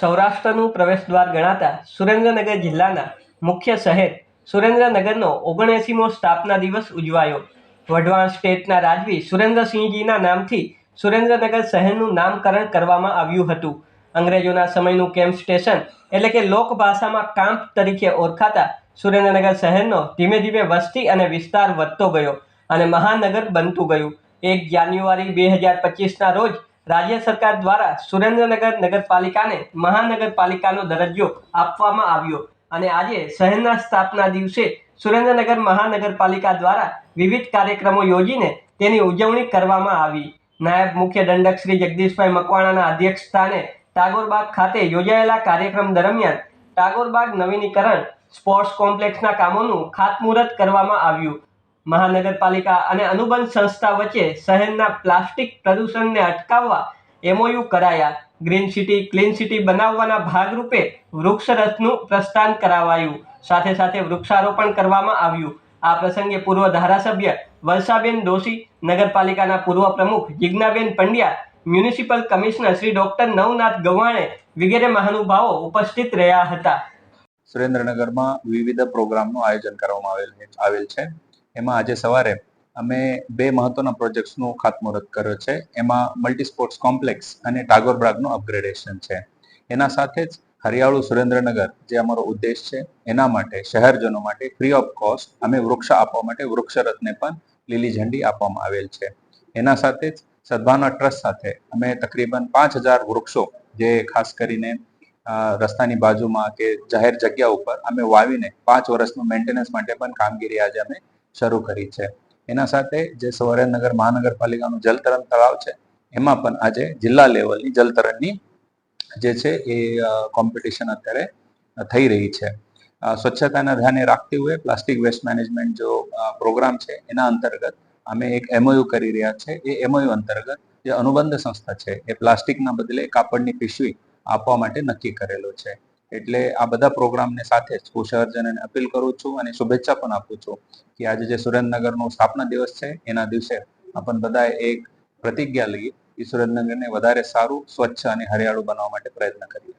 સૌરાષ્ટ્રનું પ્રવેશદ્વાર ગણાતા સુરેન્દ્રનગર જિલ્લાના મુખ્ય શહેર સુરેન્દ્રનગરનો ઓગણએંસીમો સ્થાપના દિવસ ઉજવાયો. વઢવાણ સ્ટેટના રાજવી સુરેન્દ્રસિંહજીના નામથી સુરેન્દ્રનગર શહેરનું નામકરણ કરવામાં આવ્યું હતું. અંગ્રેજોના સમયનું કેમ્પ સ્ટેશન એટલે કે લોકભાષામાં કામ્પ તરીકે ઓળખાતા સુરેન્દ્રનગર શહેરનો ધીમે ધીમે વસ્તી અને વિસ્તાર વધતો ગયો અને મહાનગર બનતું ગયું. એક જાન્યુઆરી બે હજાર પચીસના રોજ રાજ્ય સરકાર દ્વારા સુરેન્દ્રનગર નગરપાલિકાને મહાનગરપાલિકાનો દરજ્જો આપવામાં આવ્યો અને આજે શહેરના સ્થાપના દિવસે સુરેન્દ્રનગર મહાનગરપાલિકા દ્વારા વિવિધ કાર્યક્રમો યોજીને તેની ઉજવણી કરવામાં આવી. નાયબ મુખ્ય દંડક શ્રી જગદીશભાઈ મકવાણાના અધ્યક્ષસ્થાને ટાગોરબાગ ખાતે યોજાયેલા કાર્યક્રમ દરમિયાન ટાગોરબાગ નવીનીકરણ, સ્પોર્ટ્સ કોમ્પ્લેક્સના કામોનું ખાતમુહૂર્ત કરવામાં આવ્યું. મહાનગરપાલિકા અને અનુબંધ સંસ્થા વચ્ચે શહેરના પ્લાસ્ટિક પ્રદૂષણને અટકાવવા એમઓયુ કરાયા. ગ્રીન સિટી, ક્લીન સિટી બનાવવાના ભાગરૂપે વૃક્ષરથનું પ્રસ્થાન કરાવાયું. સાથે સાથે વૃક્ષારોપણ કરવામાં આવ્યું. આ પ્રસંગે પૂર્વ ધારાસભ્ય વર્ષાબેન દોશી નગરપાલિકાના પૂર્વ પ્રમુખ Jignaben Pandya, municipal commissioner Shri doctor Navnath Gavane વગેરે મહાનુભાવો ઉપસ્થિત રહ્યા હતા. સુરેન્દ્રનગરમાં વિવિધ પ્રોગ્રામનું આયોજન કરવામાં આવેલ આવેલ છે. એમાં આજે સવારે અમે બે મહત્વના પ્રોજેક્ટ્સનું ખાતમુહૂર્ત કર્યો છે. એમાં મલ્ટી સ્પોર્ટ્સ કોમ્પ્લેક્સ અને ટાગોર બ્રાગનું અપગ્રેડેશન છે. એના સાથે જ હરિયાળું સુરેન્દ્રનગર, જે અમારો ઉદ્દેશ છે, એના માટે, શહેરજનો માટે ફ્રી ઓફ કોસ્ટ અમે વૃક્ષ આપવા માટે વૃક્ષરથને પણ લીલી ઝંડી આપવામાં આવેલ છે. એના સાથે જ સદભાવના ટ્રસ્ટ સાથે અમે તકરીબન પાંચ હજાર વૃક્ષો, જે ખાસ કરીને રસ્તાની બાજુમાં કે જાહેર જગ્યા ઉપર અમે વાવીને પાંચ વર્ષનું મેન્ટેનન્સ માટે પણ કામગીરી આજે અમે શરૂ કરી છે. એના સાથે જે સુરેન્દ્રનગર મહાનગરપાલિકાનું જલતરણ તળાવ છે, એમાં પણ આજે જિલ્લા લેવલની જલતરણની જે છે એ કોમ્પિટિશન અત્યારે થઈ રહી છે. સ્વચ્છતાના ધ્યાને રાખતી હોય પ્લાસ્ટિક વેસ્ટ મેનેજમેન્ટ જો પ્રોગ્રામ છે એના અંતર્ગત અમે એક એમઓયુ કરી રહ્યા છે. એ એમઓયુ અંતર્ગત જે અનુબંધ સંસ્થા છે એ પ્લાસ્ટિકના બદલે કાપડની પીશવી આપવા માટે નક્કી કરેલો છે. એટલે આ બધા પ્રોગ્રામને સાથે જ હું શહેરજનોને અપીલ કરું છું અને શુભેચ્છા પણ આપું છું કે આજે જે સુરેન્દ્રનગરનો સ્થાપના દિવસ છે, એના દિવસે આપણ બધાએ એક પ્રતિજ્ઞા લઈએ કે સુરેન્દ્રનગરને વધારે સારું, સ્વચ્છ અને હરિયાળું બનાવવા માટે પ્રયત્ન કરીએ.